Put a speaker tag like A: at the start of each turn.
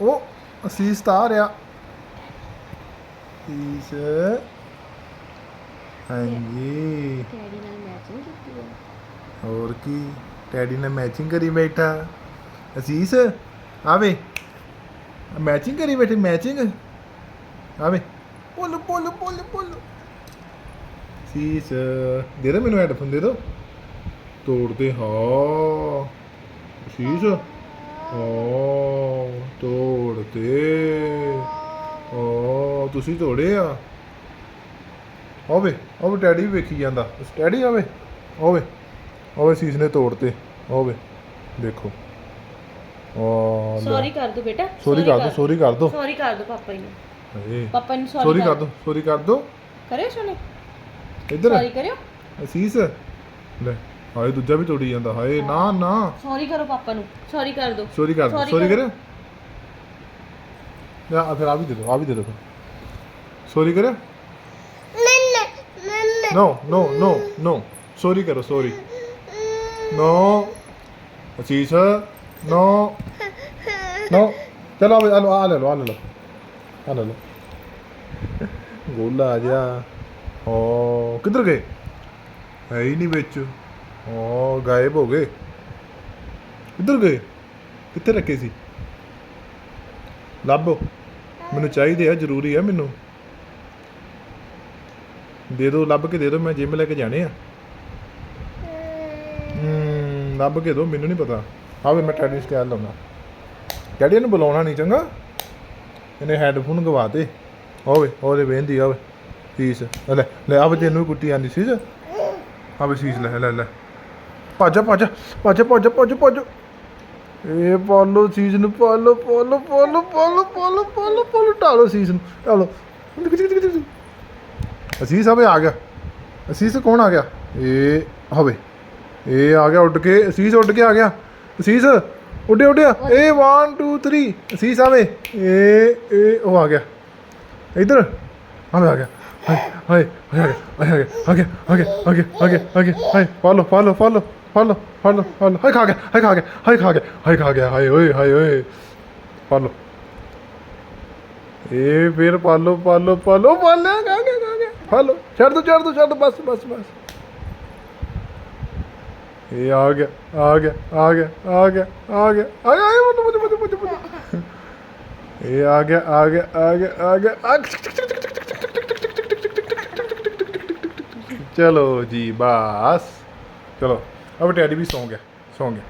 A: ਉਹ ਅਸੀਸ ਤਾਂ ਆ ਰਿਹਾ। ਅਸੀਸ। ਹਾਂਜੀ।
B: ਡੈਡੀ ਨਾਲ ਮੈਚਿੰਗ ਕੀਤੀ ਹੈ।
A: ਹੋਰ ਕੀ? ਟੈਡੀ ਨੇ ਮੈਚਿੰਗ ਕਰੀ ਬੈਠਾ। ਅਸੀਸ ਆਵੇ। ਮੈਚਿੰਗ ਕਰੀ ਬੈਠੀ ਮੈਚਿੰਗ ਆਵੇ। ਬੋਲ ਬੋਲ ਬੋਲ ਬੋਲ ਅਸੀਸ ਦੇ ਦੇ ਮੈਨੂੰ ਹੈਡਫੋਨ ਦੇ ਦੋ। ਤੋੜਦੇ ਹਾਂ। ਅਸੀਸ। ਹਾਂ ਤੋੜਦੇ ਓ ਤੁਸੀਂ ਤੋੜੇ ਆ? ਆਵੇ ਆਵੇ ਟੈਡੀ ਵੀ ਵੇਖੀ ਜਾਂਦਾ। ਟੈਡੀ ਆਵੇ ਆਵੇ ਆਵੇ ਸੀਸ ਨੇ ਤੋੜਤੇ ਆਵੇ ਦੇਖੋ। ਆ
B: ਸੌਰੀ ਕਰ ਦੋ ਬੇਟਾ
A: ਸੋਰੀ ਕਰ ਦੋ ਸੋਰੀ ਕਰ ਦੋ।
B: ਸੌਰੀ ਕਰ ਦੋ ਪਾਪਾ ਜੀ ਨੂੰ। ਪਾਪਾ ਨੂੰ
A: ਸੋਰੀ
B: ਸੌਰੀ
A: ਕਰ ਦੋ ਸੋਰੀ ਕਰ ਦੋ।
B: ਕਰਿਓ ਸੋਨੇ?
A: ਇੱਧਰ।
B: ਸੌਰੀ ਕਰਿਓ।
A: ਅਸੀਸ ਲੈ। ਹਾਏ ਦੂਜਾ ਵੀ ਤੋੜੀ ਜਾਂਦਾ ਹਾਏ ਨਾ ਨਾ।
B: ਸੌਰੀ ਕਰੋ ਪਾਪਾ ਨੂੰ ਸੌਰੀ ਕਰ ਦੋ।
A: ਸੋਰੀ ਕਰ ਦੋ
B: Sorry
A: ਸੋਰੀ
B: ਕਰੋ।
A: ਲੈ ਆ ਫਿਰ ਆ ਵੀ ਦੇ ਦੋ ਆ ਵੀ ਦੇ ਦੋ ਸੋਰੀ ਕਰਿਓ ਨੋ ਨੋ ਨੋ ਨੋ ਸੋਰੀ ਕਰੋ ਸੋਰੀ ਨੋ ਅਸੀਸ। ਨੋ ਨੋ ਚਲੋ ਆ ਲੋ ਆ ਲੈ ਲੋ ਆ ਲੈ ਲੋ ਆ ਲੈ ਲੋ ਗੋਲਾ ਆ ਜਾ ਓ ਕਿੱਧਰ ਗਏ? ਹੈ ਹੀ ਨਹੀਂ ਵਿੱਚ। ਓ ਗਾਇਬ ਹੋ ਗਏ। ਕਿੱਧਰ ਗਏ? ਕਿੱਥੇ ਰੱਖੇ ਸੀ? ਲੱਭੋ। ਮੈਨੂੰ ਚਾਹੀਦੇ ਆ, ਜ਼ਰੂਰੀ ਆ ਮੈਨੂੰ। ਦੇ ਦਿਓ ਲੱਭ ਕੇ ਦੇ ਦਿਓ ਮੈਂ ਜਿਮ ਲੈ ਕੇ ਜਾਣੇ ਆ। ਹਮ ਲੱਭ ਕੇ ਦਿਓ ਮੈਨੂੰ ਨਹੀਂ ਪਤਾ। ਆਵੇ ਮੈਂ ਟੈਡੀ ਸਟਾਈਲ ਲਾਉਣਾ। ਟੈਡੀ ਨੂੰ ਬੁਲਾਉਣਾ ਨਹੀਂ ਚੰਗਾ? ਇਹਨੇ ਹੈੱਡਫੋਨ ਗਵਾਤੇ ਹੋਵੇ ਉਹਦੇ ਵੇਂਦੀ ਆਵੇ ਸੀਸ ਲੈ ਲੈ ਆਵੇ ਤੈਨੂੰ ਵੀ ਕੁੱਟੀ ਆਂਦੀ ਸੀ ਆਵੇ ਸੀਸ, ਲੈ ਲੈ ਲੈ। ਭੱਜ ਭੱਜ ਭੱਜ ਭੱਜ ਭੱਜ ਭੱਜ। ਇਹ ਪਾਲੋ ਸੀਸ ਪਾਲੋ ਪਾਲੋ ਪਾਲੋ ਪਾਲੋ ਪਾਲੋ ਪਾਲੋ ਪਾਲੋ, ਢਾਲੋ ਸੀਸ ਨੂੰ। ਅਸੀਸ ਆਵੇ ਆ ਗਿਆ। ਅਸੀਸ ਕੌਣ ਆ ਗਿਆ? ਇਹ ਹੋਵੇ। ਇਹ ਆ ਗਿਆ ਉੱਡ ਕੇ, ਅਸੀਸ ਉੱਡ ਕੇ ਆ ਗਿਆ। ਅਸੀਸ ਉੱਡਿਆ ਉੱਡਿਆ ਇਹ 1 2 3 ਅਸੀਸ ਆਵੇ ਇਹ ਇਹ ਉਹ ਆ ਗਿਆ। ਇਧਰ। ਆਵੇ ਆ ਗਿਆ। ਹਾਏ ਹਾਏ ਹਾਏ ਆ ਗਿਆ ਆ ਗਿਆ ਆ ਗਿਆ ਆ ਗਿਆ ਆ ਗਿਆ ਆ ਗਿਆ ਹਾਏ follow follow follow follow follow follow ਹਾਏ ਖਾ ਗਿਆ ਹਾਏ ਖਾ ਗਿਆ ਹਾਏ ਖਾ ਗਿਆ ਹਾਏ ਖਾ ਗਿਆ ਹਾਏ ਓਏ ਹਾਏ ਓਏ ਫਾਲੋ ਇਹ ਫਿਰ ਪਾਲੋ ਪਾਲੋ ਪਾਲੋ ਪਾਲਿਆ ਖਾ ਗਿਆ ਖਾ ਗਿਆ ਫਾਲੋ ਛੱਡ ਦੋ ਛੱਡ ਦੋ ਛੱਡ ਦੋ ਬਸ ਬਸ ਬਸ ਇਹ ਆ ਗਿਆ ਆ ਗਿਆ ਆ ਗਿਆ ਆ ਗਿਆ ਆ ਗਿਆ ਆ ਗਿਆ ਆ ਮੁੱਤ ਮੁੱਤ ਮੁੱਤ ਮੁੱਤ ਇਹ ਆ ਗਿਆ ਆ ਗਿਆ ਆ ਗਿਆ ਆ ਗਿਆ ਆ ਚਲੋ ਜੀ ਬਸ। ਚਲੋ ਅਬ ਟੈਡੀ ਵੀ ਸੌਂ ਗਿਆ ਸੌਂ ਗਿਆ।